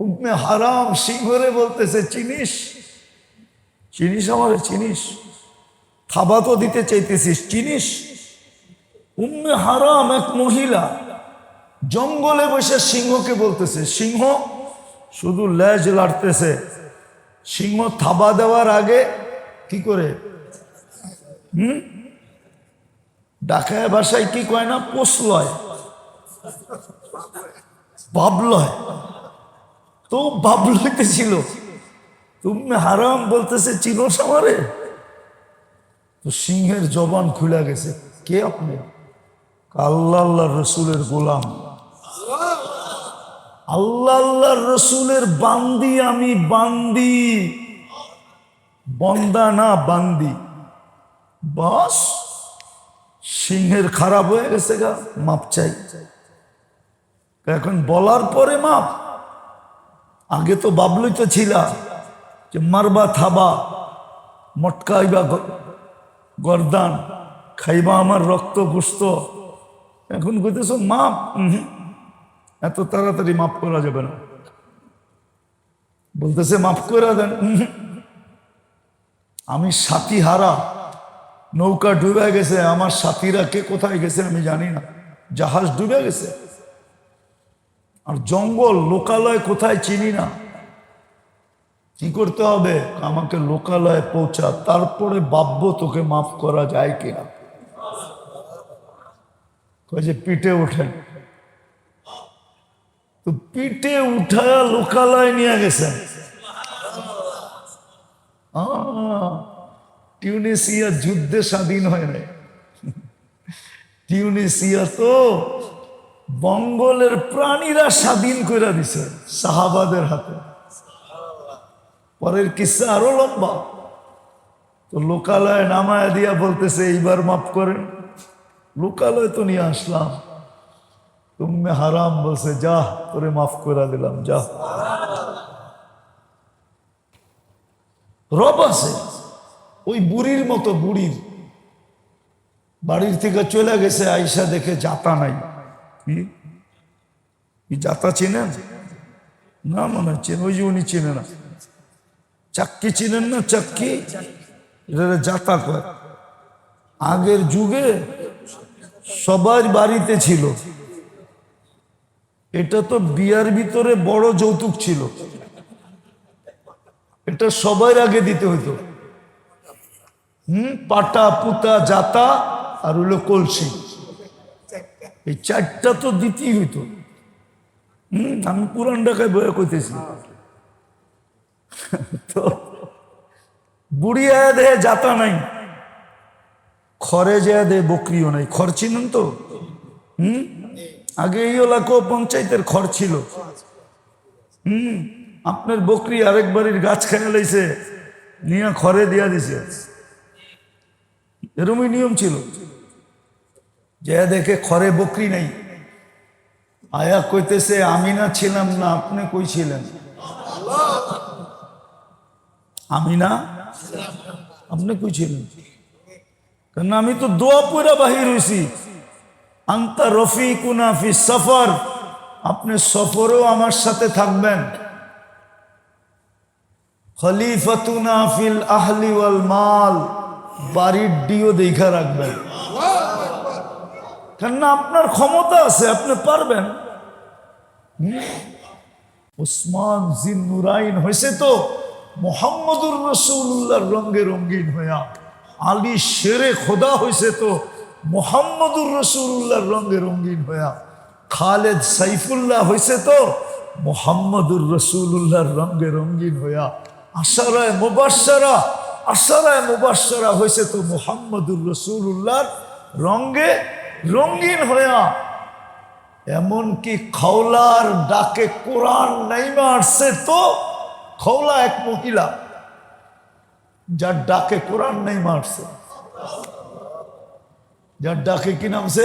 উম্মে হারাম সিংহরে বলতেছে, চিনিস? চিনিস আমার? চিনিস? থাবা তো দিতে চাইতেছিস, চিনিস? উম্মে হারাম এক মহিলা জঙ্গলে বসে সিংহকে বলতেছে, সিংহ, শুধু লেজ লাড়তেছে। সিংহ থাবা দেওয়ার আগে কি করে? হুম? ডাকায় ভাষায় কি কয় না? পোষ পোষলয় ভাবলয় তো ভাবলইতে ছিল তুমি হারাম বলতেছে চিনো সামারে তো সিংহের জবান খুলে গেছে, কে আপনি? আল্লাহ আল্লাহ রসুলের গোলাম। আল্লাহ আল্লাহ রসুলের বান্দি আমি বান্দি। বন্দা না বান্দি। বাস, সিংহের খারাপ হয়ে গেছে গা, মাপ চাই। এখন বলার পরে মাপ। আগে তো বাবলুই তো ছিলা, যে মারবা, থাবা, মটকাইবা গরদান, খাইবা আমার রক্ত গুস্ত এখন কইতেছ, মাপ। এত তাড়াতাড়ি মাফ করা যাবে না। বলতেছে মাফ করে দেন। আমি সাথী হারা নৌকা ডুবে গেছে, আমার সাথীরা কে কোথায় গেছে আমি জানি না, জাহাজ ডুবে গেছে। আর জঙ্গল, লোকালয় কোথায় চিনি না। কি করতে হবে? আমাকে লোকালয়ে পৌঁছা, তারপরে বাব্য তোকে মাফ করা যায় কিনা। যে পিঠে ওঠেন তো পিঠে উঠায়া লোকালয় নিয়ে গেছেন। টিউনিসিয়া যুদ্ধে স্বাধীন হয় নাই। টিউনিসিয়া তো বঙ্গলের প্রাণীরা স্বাধীন করে দিছে সাহাবাদের হাতে। পরের কিসা আরও লম্বা। তো লোকালয় নামায় দিয়া বলতেছে, এইবার মাফ করেন। লোকালয় তো নিয়ে আসলাম। তুমি হারাম বলছে, যা, তোরে মাফ করে দিলাম, যা। রব আছে, ওই বুড়ির মতো বুড়ির। বাড়ির থেকে চলে গেছে, আইসা দেখে জাতা নাই। জাতা চেনেন না? মনে চেন ওই যে উনি চেনে না। চাক্কি চিনেন না চাক্কি? এটা জাতা কয় আগের যুগে সবার বাড়িতে ছিল। এটা তো বিয়ার ভিতরে বড় যৌতুক ছিল। এটা সবার আগে দিতে হইতো। হুম, পাটা, পুতা, জাতা, আর হইল কলসি। এই চারটা তো দিতেই হইতো। হুম, আমি পুরান ঢাকায় বয়ে কইতেছি তো বুড়ি আয়া দেহে জাতা নাই, খরে যায় দেহে বকরিও নাই। খড় চিনেন তো? হুম, আগে এই এলাকা পঞ্চায়েতের খড় ছিল। হুম, আপনার বকরি আরেক বাড়ির গাছ খেয়ে লাইছে, নিয়ে খড়ে দিয়া দিছে। এরমই নিয়ম ছিল। যে দেখে খরে বকরি নাই। আয়া কইতেছে, আমি না ছিলাম না, আপনি কই ছিলেন? আমি না আপনি কই ছিলেন? কারণ আমি তো দোয়া পুরা বাহির হয়েছি আন্তা রফি কুনাফি সফর, আপনি সফরও আমার সাথে থাকবেন। খলিফাতুনা ফিল আহলি ওয়াল মাল, বাড়ির ডিও দেখা রাখবেন। কেননা আপনার ক্ষমতা আছে, আপনি পারবেন? ওসমান জিন নুরাইন হয়েছে তো, মোহাম্মদুর রসুল্লাহর রঙ্গে রঙ্গিন হইয়া আলী শেরে খোদা হয়েছে তো, মোহাম্মদুর রসুল্লাহর রঙ্গে রঙ্গিন হইয়া খালেদ সাইফুল্লাহ হয়েছে তো, মোহাম্মদুর রসুল্লাহর রঙ্গে রঙ্গিন হইয়া আশারায় মুবাসারা আশারায় মুবাসারা হয়েছে তো মোহাম্মদুর রসুল্লাহর রঙ্গে রঙ্গিন হইয়া, এমনকি খৌলার ডাকে কোরআন নাইমা আসছে তো খৌলা এক মহিলা, যার ডাকে কোরআন নাইমা আসছে। যার ডাকে কি নামছে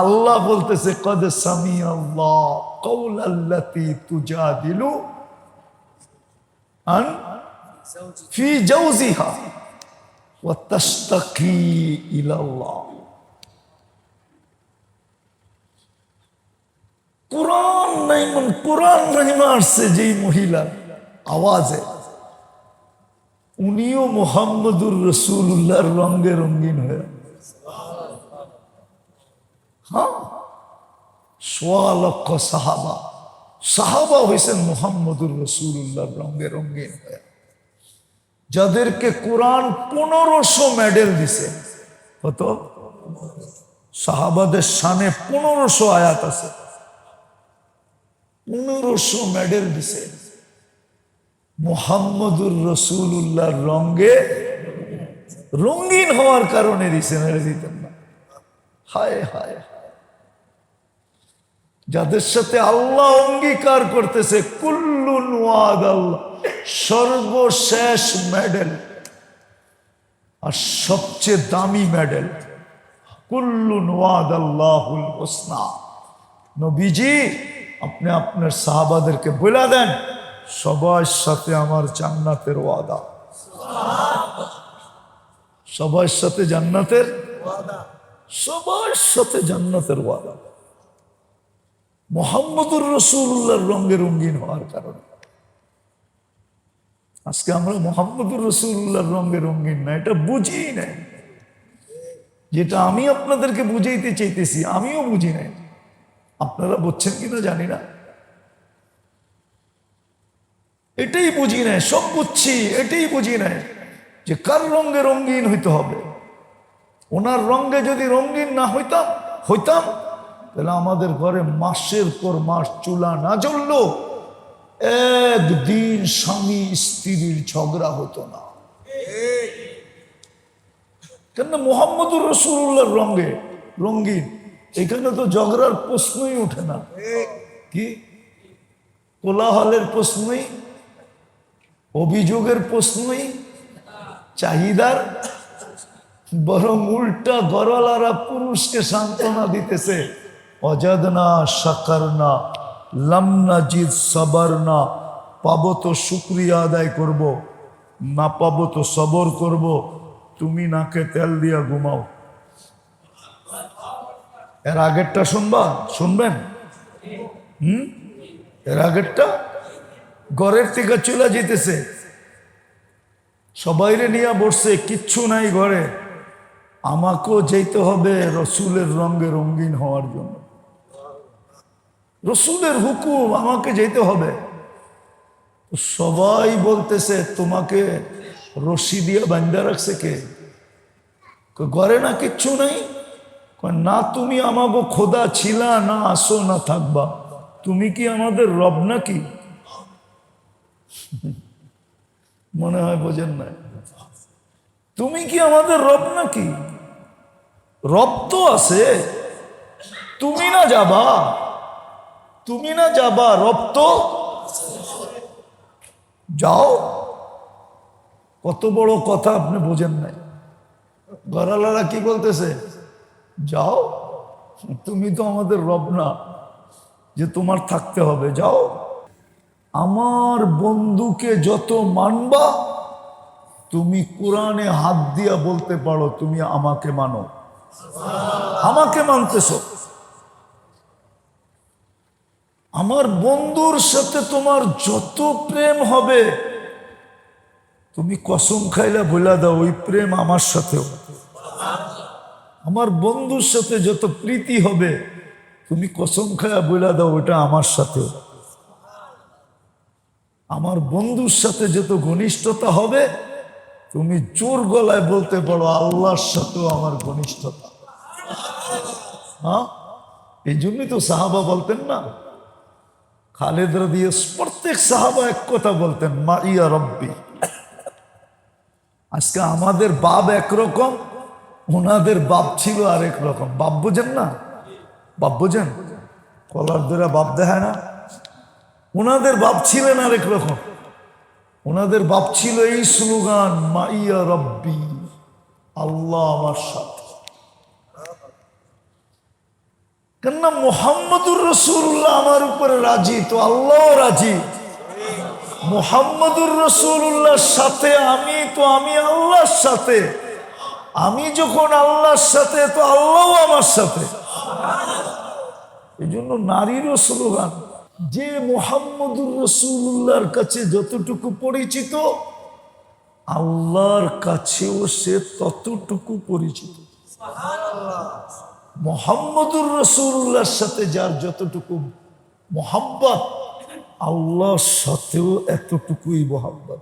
আল্লাহ বলতেছে, কদ সামি আল্লাহ কৌল আল্লাতি তুজা দিলু আন ফি জাউজিহা ওয়া ইলাল্লাহ। কোরআন নাই মানে কোরআন নাই মারছে যেই মহিলা আওয়াজে। উনিও মোহাম্মদুর রসুল্লাহর রঙে রঙিন হয়ে হ্যাঁ? সোয়া লক্ষ সাহাবা। সাহাবা হয়েছেন মোহাম্মদুর রসুল্লাহর রঙে রঙিন হয়ে যাদেরকে কোরআন পনেরোশো মেডেল দিছে। কত? সাহাবাদের সানে পনেরোশো আয়াত আছে। পনেরোশো মেডেল দিছে মোহাম্মদুর রসুল্লাহর রঙে রঙিন হওয়ার কারণে দিছে, মেরে দিতেন না। হায় হায়। যাদের সাথে আল্লাহ অঙ্গীকার করতেছে, কুল্লুন ওয়াদ আল্লাহ সর্বশেষ মেডেল আর সবচেয়ে দামি মেডেল কুল্লুন ওয়াদ আল্লাহুল হোসনা। নবীজি আপনি আপনার সাহাবাদেরকে বলে দেন, সবার সাথে আমার জান্নাতের ওয়াদা। সবার সাথে জান্নাতের সবার সাথে জান্নাতের ওয়াদা। মোহাম্মদুর রসুল্লাহর রঙে রঙিন হওয়ার কারণে। আজকে আমরা মোহাম্মদুর রসুল্লাহর রঙে রঙিন না, এটা বুঝি নাই। যেটা আমি আপনাদেরকে বুঝাইতে চাইতেছি, আমিও বুঝি নাই। আপনারা বুঝছেন কিনা জানি না। এটাই বুঝি নেয় সব বুঝছি, এটাই বুঝি নাই যে কার রঙে রঙিন হইতে হবে। ওনার রঙে যদি রঙিন না হইতাম হইতাম, তাহলে আমাদের ঘরে মাসের পর মাস চুলা না জ্বলল, একদিন স্বামী স্ত্রীর ঝগড়া হতো না। কেন মোহাম্মদুর রসুল্লাহর রঙে রঙিন? এখানে তো ঝগড়ার প্রশ্নই ওঠে না। কি? কোলাহলের প্রশ্নই? অভিযোগের প্রশ্নই? চাহিদার? বরং উল্টা গরলারা পুরুষকে সান্ত্বনা দিতেছে। অজাদনা সাকার না লামনা জিদ সবার না পাবো তো শুক্রিয়া আদায় করব, না পাবো তো সবর করব, তুমি নাকে তেল দিয়া ঘুমাও। এর আগেরটা শুনবা? শুনবেন? হুম? এর আগেরটা? ঘরের থেকে চলে যেতেছে। সবাইরে নিয়ে বসছে, কিচ্ছু নাই ঘরে। আমাকেও যেতে হবে রসুলের রঙে রঙিন হওয়ার জন্য। রসুলের হুকুম, আমাকে যেতে হবে। সবাই বলতেছে, তোমাকে রশি দিয়ে বান্ধা রাখছে কে? ঘরে না কিচ্ছু নাই? না, তুমি আমাকে খোদা ছিলা, না আসো, না থাকবা। তুমি কি আমাদের রব নাকি? মনে হয় বোঝেন না তুমি কি আমাদের রব নাকি? রব তো আছে। তুমি না যাবা। তুমি না যাবা, রব তো যাও। কত বড় কথা আপনি বোঝেন নাই। গড়ালারা কি বলতেছে? যাও, তুমি তো আমাদের রব না, যে তোমার থাকতে হবে, যাও। আমার বন্ধুকে যত মানবা, তুমি কোরআনে হাত দিয়া বলতে পারো, তুমি আমাকে মানো। আমাকে মানতেছ। আমার বন্ধুর সাথে তোমার যত প্রেম হবে, তুমি কসম খাইলা বইলা দাও, ওই প্রেম আমার সাথেও। আমার বন্ধুর সাথে যত প্রীতি হবে, তুমি কসম খাইয়া বইলা দাও, ওটা আমার সাথে। আমার বন্ধুর সাথে যত ঘনিষ্ঠতা হবে, তুমি জোর গলায় বলতে পারো, আল্লাহর সাথেও আমার ঘনিষ্ঠতা। হ্যাঁ? এই জন্যই তো সাহাবা বলতেন না। খালেদ দিয়ে প্রত্যেক সাহাবা এক কথা বলতেন, মা ইয়া রব্বি। আজকে আমাদের বাপ একরকম ওনাদের বাপ ছিল আরেক রকম। বাপ বোঝেন না? বাপ বোঝেন? কলার ধরে বাপ দেখায় না। ওনাদের বাপ ছিলেন আরেক রকম। ওনাদের বাপ ছিল এই স্লোগান, মাইয়া রব্বি, আল্লাহ আমার সাথে। কেননা মোহাম্মদুর রসুল্লাহ আমার উপরে রাজি, তো আল্লাহ রাজি। মোহাম্মদুর রসুল্লাহর সাথে আমি, তো আমি আল্লাহর সাথে। আমি যখন আল্লাহর সাথে তো আল্লাহ আমার সাথে। এই জন্য নারীরও স্লোগান যে মোহাম্মদুর রসুল্লাহর কাছে যতটুকু পরিচিত আল্লাহর কাছেও সে ততটুকু পরিচিত। মোহাম্মদুর রসুল্লাহর সাথে যার যতটুকু মোহাব্বত আল্লাহর সাথেও এতটুকুই মোহাব্বত।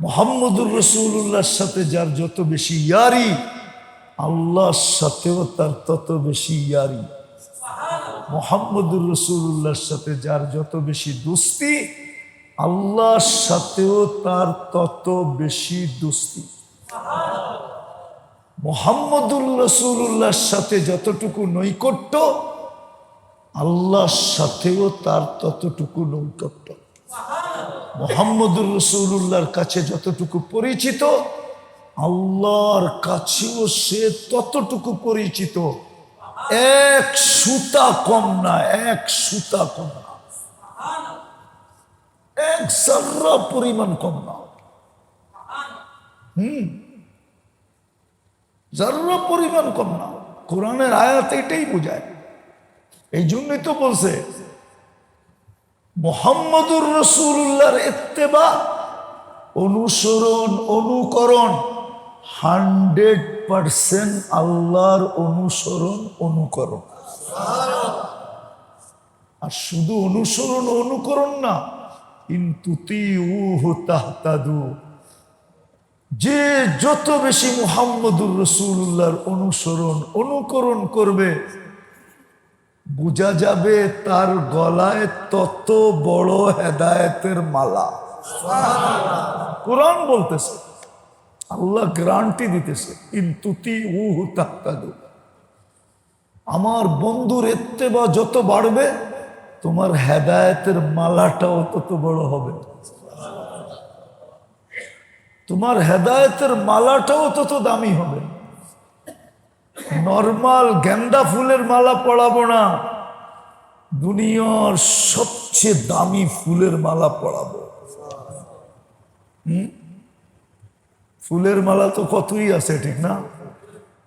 মোহাম্মদুর রসুল্লাহর সাথে যার যত বেশি ইয়ারি, আল্লাহর সাথেও তার তত বেশি ইয়ারি। মোহাম্মদুর রসুল্লাহর সাথে যার যত বেশি দুস্তি, আল্লাহর সাথেও তার তত বেশি দুস্তি। মোহাম্মদুর রসুল্লাহর সাথে যতটুকু নৈকট্য, আল্লাহর সাথেও তার ততটুকু নৈকট্য। মোহাম্মদুর রসুল্লাহর কাছে যতটুকু পরিচিত, আল্লাহর কাছেও সে ততটুকু পরিচিত। এক সুতা কম না, এক সুতা কম না। এক সার্রা পরিমাণ কম না। হুম। যার্রা পরিমাণ কম না। কোরআনের আয়াত এটাই বোঝায়। এই জন্যই তো বলছে মোহাম্মদুর রসুল্লাহর এত্তেবা অনুসরণ, অনুকরণ, হান্ড্রেড পারসেন্ট আল্লাহর অনুসরণ, অনুকরণ। আর শুধু অনুসরণ, অনুকরণ না, কিন্তু যে যত বেশি মুহাম্মদুর রসুল্লাহর অনুসরণ, অনুকরণ করবে বোঝা যাবে তার গলায় তত বড় হেদায়েতের মালা। কোরআন বলতেছে, আল্লাহ গ্রান্টি দিতেছে ইন্তুতি আমার বন্ধুর এত্তেবা যত বাড়বে, তোমার হেদায়েতের মালাটাও তত বড় হবে। তোমার হেদায়েতের মালাটাও তত দামি হবে। নর্মাল গেন্দা ফুলের মালা পড়াবো না। দুনিয়ার সবচেয়ে দামি ফুলের মালা পড়াবো? ফুলের মালা তো কতই আছে ঠিক না?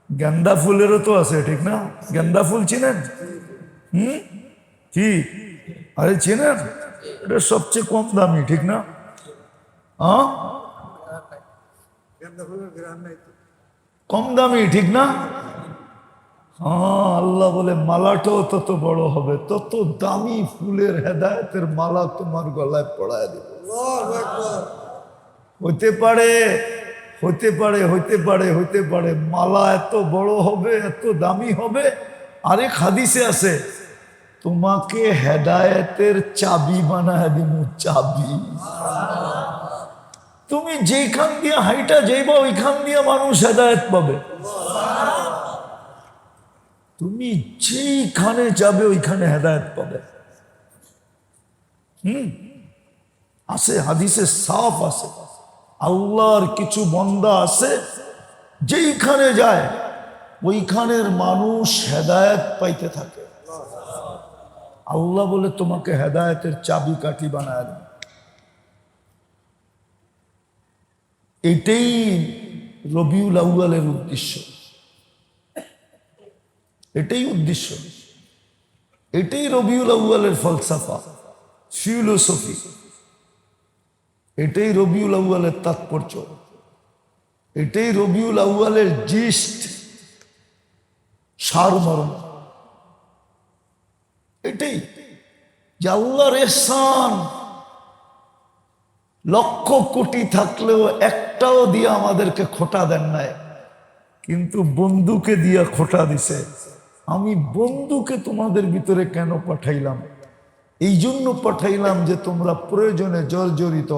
গেন্দা ফুলেরও তো আছে ঠিক না? গেন্দা ফুল চিনেন? হুম? কি? আরে চিনেন? এটা সবচেয়ে কম দামি ঠিক না? হ্যাঁ কম দামি ঠিক না? হ্যাঁ আল্লাহ বলে মালাটাও তত বড় হবে তত দামি ফুলের হেদায়তের মালা তোমার গলায় পড়ায় দেবে। হইতে পারে হইতে পারে হইতে পারে হইতে পারে মালা এত বড় হবে এত দামি হবে। আরেক হাদিসে আছে তোমাকে হেদায়েতের চাবি বানায় দিব চাবি। তুমি যেখান দিয়ে হাইটা যাইবা ওইখান দিয়ে মানুষ হেদায়ত পাবে। তুমি যেইখানে যাবে, ওইখানে হেদায়ত পাবে। হুম? আছে, হাদিসে সাফ আছে। আল্লাহর কিছু বন্দা আছে, যেইখানে যায়, ওইখানের মানুষ হেদায়ত পাইতে থাকে। আল্লাহ বলে, তোমাকে হেদায়তের চাবি কাঠি বানায় এটাই রবিউল আউয়ালের উদ্দেশ্য। এটাই উদ্দেশ্য। এটাই রবিউল আউয়ালের ফলসাফা, ফিলোসফি। এটাই রবিউল আউয়ালের তাৎপর্য। এটাই রবিউল আউয়ালের জিস্ট সারমর্ম। এটাই যে আল্লাহর এহসান লক্ষ কোটি থাকলেও একটাও দিয়ে আমাদেরকে খোটা দেন নাই, কিন্তু বন্ধুকে দিয়া খোটা দিছে। আমি বন্ধুকে তোমাদের ভিতরে কেন পাঠাইলাম? এই জন্য পাঠাইলাম যে তোমরা প্রয়োজনে জর্জরিত,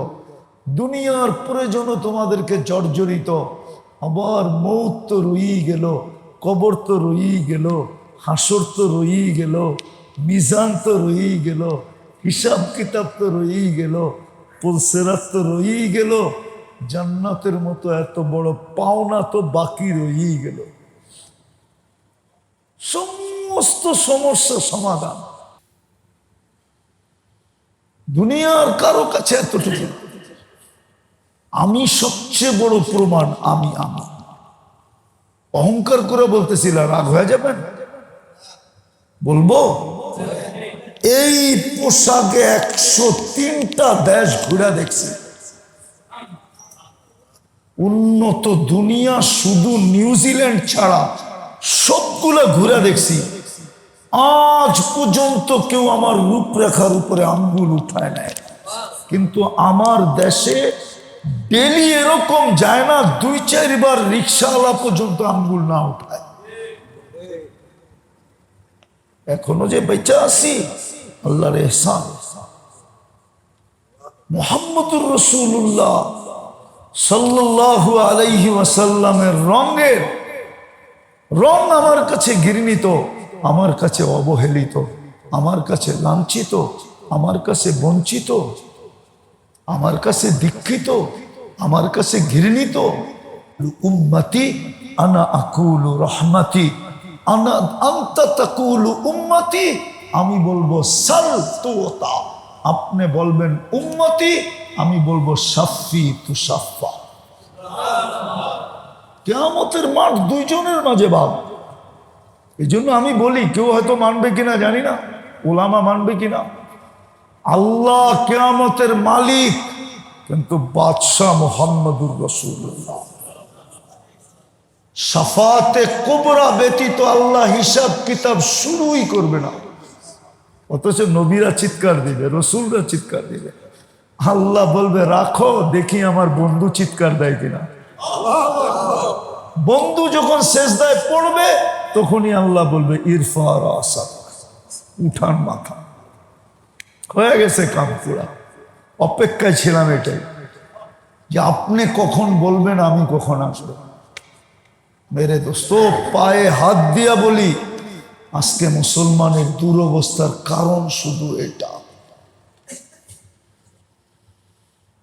দুনিয়ার প্রয়োজনও তোমাদেরকে জর্জরিত। আবার মৌত তো রয়েই গেল, কবর তো রয়েই গেল, হাসর তো রয়েই গেল, মিজান তো রয়েই গেল, হিসাব কিতাব তো রয়েই গেল, পুলসেরাত তো রয়েই গেল, জান্নাতের মতো এত বড় পাওনা তো বাকি রয়েই গেল। সমস্ত সমস্যা সমাধান। দুনিয়ার কারও কাছে এতটুকু আমি সবচেয়ে বড় প্রমাণ আমি আমি। অহংকার করে বলতেছিল রাগ হয়ে যাবেন বলব? এই পোশাকে একশো তিনটা দেশ ঘুরে দেখছি। উন্নত দুনিয়া শুধু নিউজিল্যান্ড ছাড়া সবগুলো ঘুরে দেখছি। আজ পর্যন্ত কেউ আমার রূপরেখার উপরে আঙ্গুল উঠায় নেয় কিন্তু আমার দেশে ডেলি এরকম যায় না, দুই চারবার রিক্সাওয়ালা পর্যন্ত আঙ্গুল না উঠায়। এখনও যে বেঁচে আছি, আল্লাহর এহসান। মোহাম্মদুর রসুল্লাহ সাল্লাল্লাহু আলাইহি ওয়াসাল্লামের রঙের রং আমার কাছে ঘৃণিত, আমার কাছে অবহেলিত, আমার কাছে লাঞ্ছিত, আমার কাছে বঞ্চিত, আমার কাছে দীক্ষিত, আমার কাছে ঘৃণিত। উম্মতি, আনা আকুলু রহমাতি, আনা আন্তা তাকুলু উম্মতি, আমি বলব সাল তুতা আপনি বলবেন উম্মতি, আমি বলব সাফি তু সাফা কেয়ামতের মাঠ দুইজনের মাঝে ভাব। এই জন্য আমি বলি, কেউ হয়তো মানবে কিনা জানি না, ওলামা মানবে কিনা। আল্লাহ কেয়ামতের মালিক, কিন্তু বাদশাহ মোহাম্মদুর রসুল্লাহ সাফাতে কোবরা ব্যতীত আল্লাহ হিসাব কিতাব শুরুই করবে না। অথচ নবীরা চিৎকার দিবে, রসুলরা চিৎকার দিবে। আল্লাহ বলবে, রাখো, দেখি আমার বন্ধু চিৎকার দেয় কিনা। বন্ধু যখন শেষদায় পড়বে, তখনই আল্লাহ বলবে, ইরফার আসা উঠান মাথা। হয়ে গেছে কাম পুরা। অপেক্ষায় ছিলাম এটাই, যে আপনি কখন বলবেন, আমি কখন আসব। মেরে দোস্ত, পায়ে হাত দিয়া বলি, আজকে মুসলমানের দুরবস্থার কারণ শুধু এটা।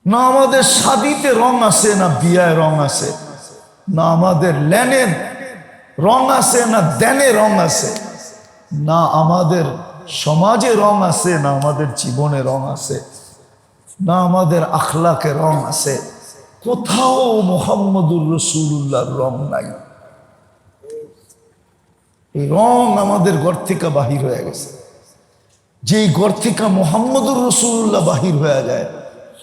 না আমাদের শাদিতে রং আছে, না বিয়ায় রং আছে। না আমাদের ল্যানের রং আছে, না দেনে রং আছে, না আমাদের সমাজে রং আছে, না আমাদের জীবনে রং আছে, না আমাদের আখলাকে রং আছে। কোথাও মোহাম্মদুর রসুল্লাহর রং নাই। এই রং আমাদের ঘর থেকে বাহির হয়ে গেছে। যেই ঘর থেকে মোহাম্মদুর রসুল্লাহ বাহির হয়ে যায়,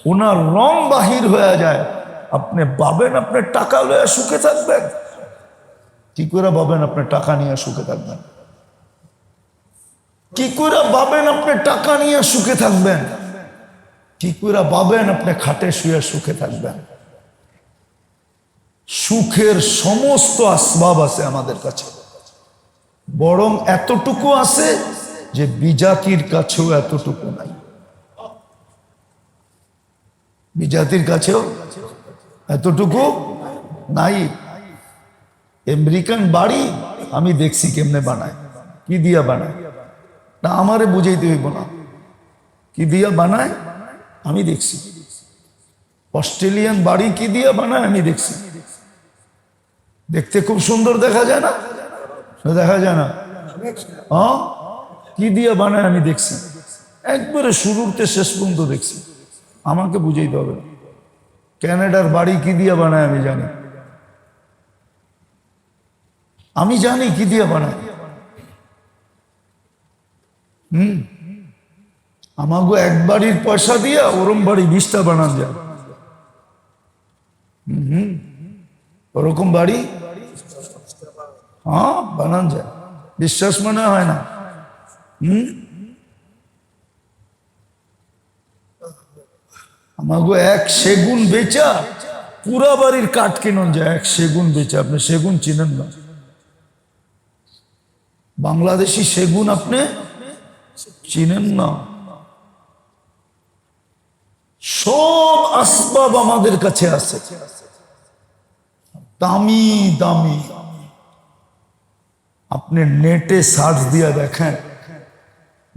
ওনার রং বাহির হয়ে যায়। আপনি পাবেন আপনি টাকা লয়ে সুখে থাকবেন। কি করে পাবেন আপনি টাকা নিয়ে সুখে থাকবেন? কি করে পাবেন আপনি টাকা নিয়ে সুখে থাকবেন? কি করে পাবেন আপনি খাটে শুয়ে সুখে থাকবেন? সুখের সমস্ত আসবাব আছে আমাদের কাছে। বরং এতটুকু আছে যে বিজাতির কাছেও এতটুকু নাই। বিজাতির কাছেও এতটুকু? নাই। আমেরিকান বাড়ি আমি দেখছি কেমনে বানায়। কি দিয়া বানায়? না, আমারে বুঝাইতে হইব না। কি দিয়া বানায়? আমি দেখছি। অস্ট্রেলিয়ান বাড়ি কি দিয়া বানায়? আমি দেখছি। দেখতে খুব সুন্দর দেখা যায় না? দেখা যায় না? হ্যাঁ কি দিয়ে বানায়? আমি দেখছি। একবারে শুরুতে শেষ পর্যন্ত দেখছি। আমাকে বুঝাইতে হবে না। ক্যানাডার বাড়ি কি দিয়ে বানায় আমি জানি। আমি জানি কি দিয়ে বানায়। হুম। আমাকে এক বাড়ির পয়সা দিয়া ওরম বাড়ি বিশটা বানান যায়। হুম হুম। ওরকম বাড়ি হ্যাঁ বানান যায়। বিশ্বাস মনে হয় না। হুম। আমাগো এক সেগুন বেচা, পুরা বাড়ির কাঠ কিনুন যায় এক সেগুন বেচা, আপনি সেগুন চিনেন না। বাংলাদেশি সেগুন আপনি চিনেন না। সব আসবাব আমাদের কাছে আছে। দামি দামি। আপনি নেটে সার্চ দিয়ে দেখেন।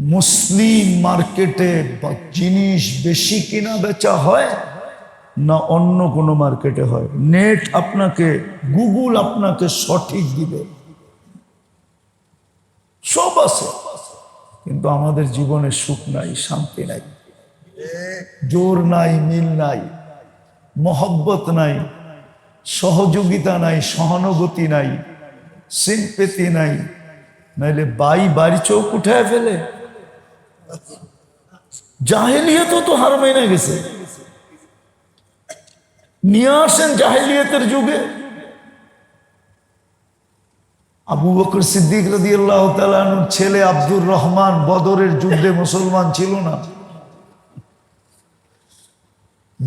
মুসলিম মার্কেটে বা জিনিস বেশি কিনা বেচা হয় না অন্য কোনো মার্কেটে হয়? নেট আপনাকে, গুগল আপনাকে সঠিক দিবে। সব আছে। কিন্তু আমাদের জীবনে সুখ নাই, শান্তি নাই। জোর নাই, মিল নাই। মহব্বত নাই। সহযোগিতা নাই, সহানুভূতি নাই। সিম্পেতি নাই। নাইলে বাই বাড়ি চোখ উঠায় ফেলে। জাহেলিয়ত তো হার মেনে গেছে। নিয়ে আসেন জাহেলিয়তের যুগে। আবু বকর সিদ্দিক রদি আল্লাহ ছেলে আব্দুর রহমান বদরের যুদ্ধে মুসলমান ছিল না।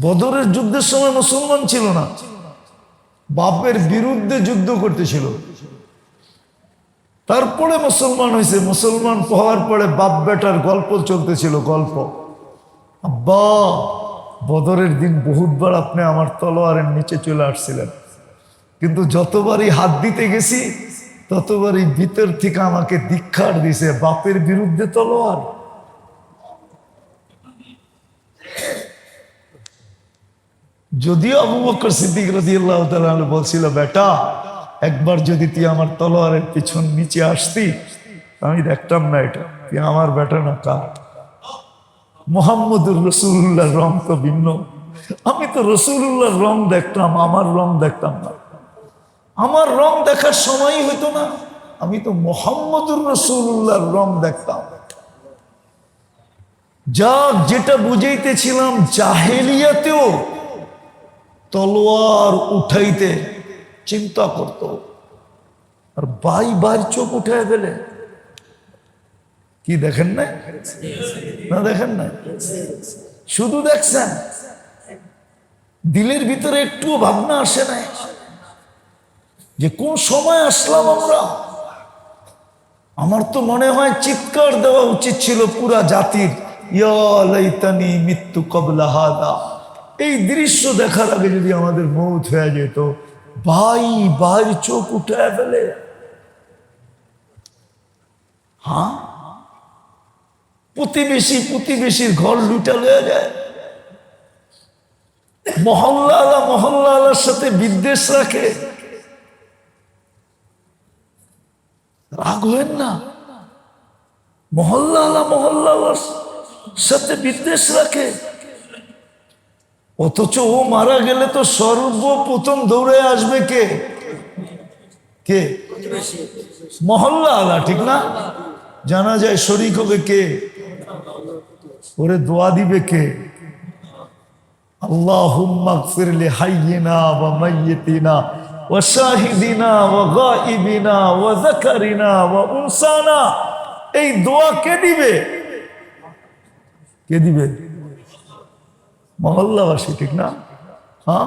বদরের যুদ্ধের সময় মুসলমান ছিল না। বাপের বিরুদ্ধে যুদ্ধ করতেছিল। তারপরে মুসলমান হয়েছে। মুসলমান হওয়ার পরে বাপ বেটার গল্প চলতেছিল, গল্প। আব্বা, বদরের দিন বহুতবার আপনি আমার তলোয়ারের নিচে চলে আসছিলেন। কিন্তু যতবারই হাত দিতে গেছি, ততবারই ভিতর থেকে আমাকে দীক্ষার দিছে, বাপের বিরুদ্ধে তলোয়ার। যদিও আবু বকর সিদ্দিক তাআলা আনহু বলছিল, বেটা একবার যদি তুই আমার তলোয়ারের পিছন নিচে আসতি, আমি দেখতাম না এটা। তুই আমার বেটা না কার? মোহাম্মদুর রসুল্লাহর রং তো ভিন্ন। আমি তো রসুল্লাহর রং দেখতাম, আমার রং দেখতাম না। আমার রং দেখার সময়ই হইতো না। আমি তো মোহাম্মদুর রসুল্লাহর রং দেখতাম। যা যেটা বুঝাইতেছিলাম জাহেলিয়াতেও তলোয়ার উঠাইতে চিন্তা করত। আর বাই বার চোখ উঠে ফেলে। কি দেখেন না না দেখেন না শুধু দেখছেন? দিলের ভিতরে একটু ভাবনা আসে না যে কোন সময় আসলাম আমরা? আমার তো মনে হয় চিৎকার দেওয়া উচিত ছিল পুরা জাতির। ইয়া লাইতানি মৃত্যু কবলা হাদা। এই দৃশ্য দেখার আগে যদি আমাদের মৌত হয়ে যেত ভাই ভাই চোখ উঠে ফেলে। হ্যাঁ? প্রতিবেশী, প্রতিবেশীর ঘর লুটা লয়ে যায়। মহল্লা মহল্লা সাথে বিদ্বেষ রাখে। রাগ হয়েন না? মহল্লা মহল্লা সাথে বিদ্বেষ রাখে। অথচ ও মারা গেলে তো সর্বপ্রথম দৌড়ে আসবে কে? কে? মহল্লা আলা, ঠিক না? জানা যায় শরিক হবে কে? ওরে দোয়া দিবে কে? ওয়া উনসানা। এই দোয়া কে দিবে? কে দিবে? মহল্লাবাসী, ঠিক না? হ্যাঁ?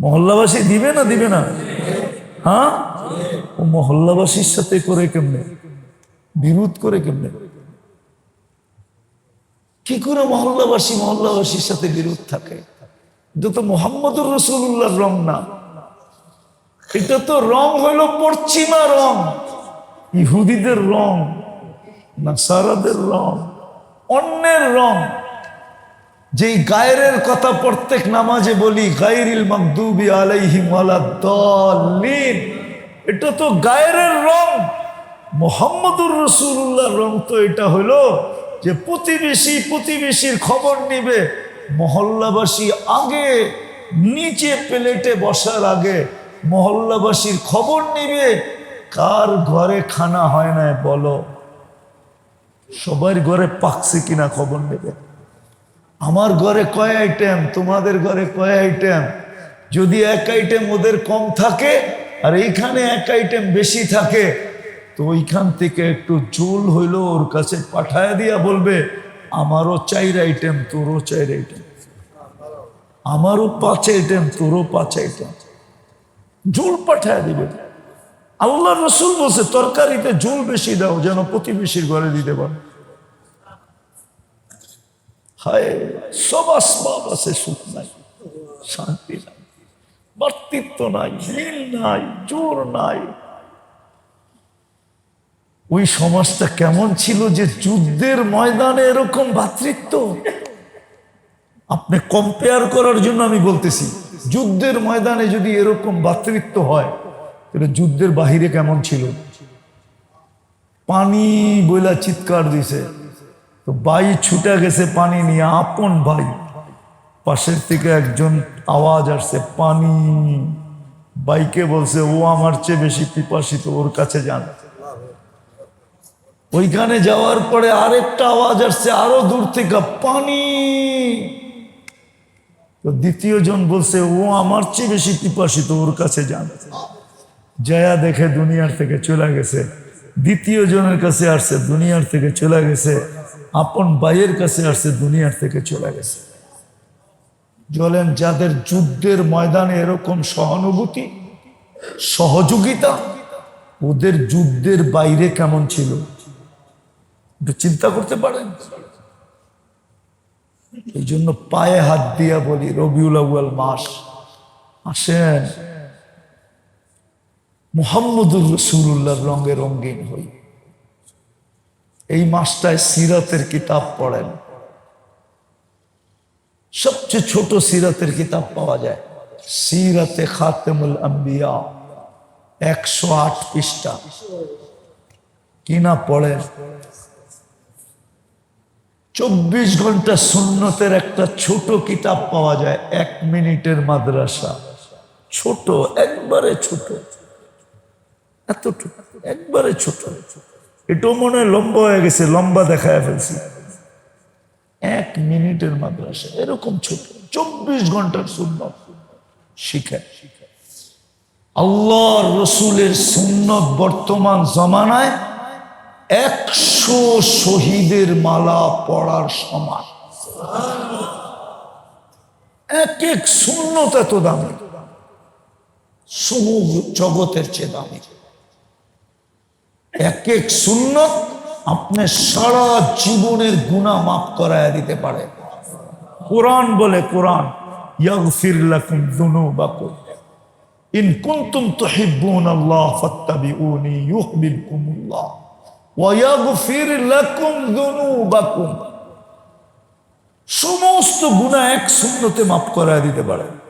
মহল্লাবাসী দিবে না দিবে না? হ্যাঁ? ও মহল্লাবাসীর সাথে করে কেমনে? বিরোধ করে কেমনে? কি করে মহল্লাবাসী মহল্লাবাসীর সাথে বিরোধ থাকে? এটা তো মোহাম্মদুর রসুল্লাহর রং না। এটা তো রং হইল পশ্চিমা রং, ইহুদিদের রং না সারাদের রং, অন্যের রং। যেই গায়ের কথা প্রত্যেক নামাজে বলি, গায়রিল মকদুবি আলাইহিম ওয়ালাদ্দাল্লিন এটা তো গায়ের রং। মোহাম্মদুর রসুল্লাহর রং তো এটা হলো যে প্রতিবেশী প্রতিবেশীর খবর নিবে, মহল্লাবাসী আগে নিচে প্লেটে বসার আগে মহল্লাবাসীর খবর নিবে, কার ঘরে খানা হয় না বলো। সবার ঘরে পাকছে কিনা খবর নেবে। আমার ঘরে কয় আইটেম তোমাদের ঘরে কয় আইটেম যদি এক আইটেম ওদের কম থাকে, আর এইখানে এক আইটেম বেশি থাকে, তো ওইখান থেকে একটু জুল হইল ওর কাছে পাঠায় দিয়া বলবে, আমারও চাইর আইটেম তোরও চাইর আইটেম আমারও পাঁচ আইটেম তোরও পাঁচ আইটেম জুল পাঠায় দিবে। আল্লাহ রসুল বলছে, তরকারিতে জুল বেশি দাও, যেন প্রতিবেশীর ঘরে দিতে পারো। হায় সব আসবাব আছে সুখ নাই, শান্তি নাই বর্তিত্ব নাই মিল নাই, জোর নাই। ওই সমাজটা কেমন ছিল যে যুদ্ধের ময়দানে এরকম ভাতৃত্ব? আপনি কম্পেয়ার করার জন্য আমি বলতেছি, যুদ্ধের ময়দানে যদি এরকম ভাতৃত্ব হয়, তাহলে যুদ্ধের বাহিরে কেমন ছিল? পানি বইলা চিৎকার দিছে। তো বাই ছুটে গেছে পানি নিয়ে, আপন ভাই। পাশের থেকে একজন আওয়াজ আসছে, পানি। বাইকে বলছে, ও আমার চেয়ে বেশি পিপাসিত, ওর কাছে যান। ওইখানে যাওয়ার পরে আরেকটা আওয়াজ আসছে, আরও দূর থেকে, পানি। তো দ্বিতীয় জন বলছে, ও আমার চেয়ে বেশি পিপাসিত, ওর কাছে যান। জয়া দেখে দুনিয়ার থেকে চলে গেছে। দ্বিতীয় জনের কাছে আসছে, দুনিয়ার থেকে চলে গেছে। আপন ভাইয়ের কাছে আসছে, দুনিয়ার থেকে চলে গেছে। বলেন, যাদের যুদ্ধের ময়দানে এরকম সহানুভূতি, সহযোগিতা, ওদের যুদ্ধের বাইরে কেমন ছিল? চিন্তা করতে পারেন? এই জন্য পায়ে হাত দিয়া বলি, রবিউল আউয়াল মাস, আসেন। মুহাম্মদুর রসুল্লাহর রঙে রঙিন হই। এই মাসটায় সিরাতের কিতাব পড়েন। সবচেয়ে ছোট সিরাতের কিতাব পাওয়া যায়। সিরাতে খাতেমুল আম্বিয়া, একশো আট পৃষ্ঠা। কিনা পড়েন? চব্বিশ ঘণ্টা সুন্নতের একটা ছোট কিতাব পাওয়া যায়, এক মিনিটের মাদ্রাসা। ছোট, একবারে ছোট। এতটুকু, একবারে ছোট ছোট। এটাও মনে হয় লম্বা হয়ে গেছে, লম্বা দেখায় ফেলছি। এক মিনিটের মাদ্রাসা, এরকম ছোট, চব্বিশ ঘণ্টার সুন্নত। শিখায় আল্লাহ রসুলের সুন্নত বর্তমান জমানায় একশো শহীদের মালা পড়ার সমান। এক এক সুন্নত এত দামি। সমগ্র জগতের চেয়ে দামি। এক এক সুন্নত আপনার সারা জীবনের গুণা মাফ করায় দিতে পারে। কোরআন বলে কোরআন, ইয়াগফির লাকুম যুনুবাকুম। ইন কুনতুম তুহিব্বুন আল্লাহ ফাত্তাবিউনি ইউহিব্বুকুমুল্লাহ। ওয়া ইয়াগফির লাকুম যুনুবাকুম। সমস্ত গুনাহ এক সুন্নতে মাফ করায় দিতে পারে।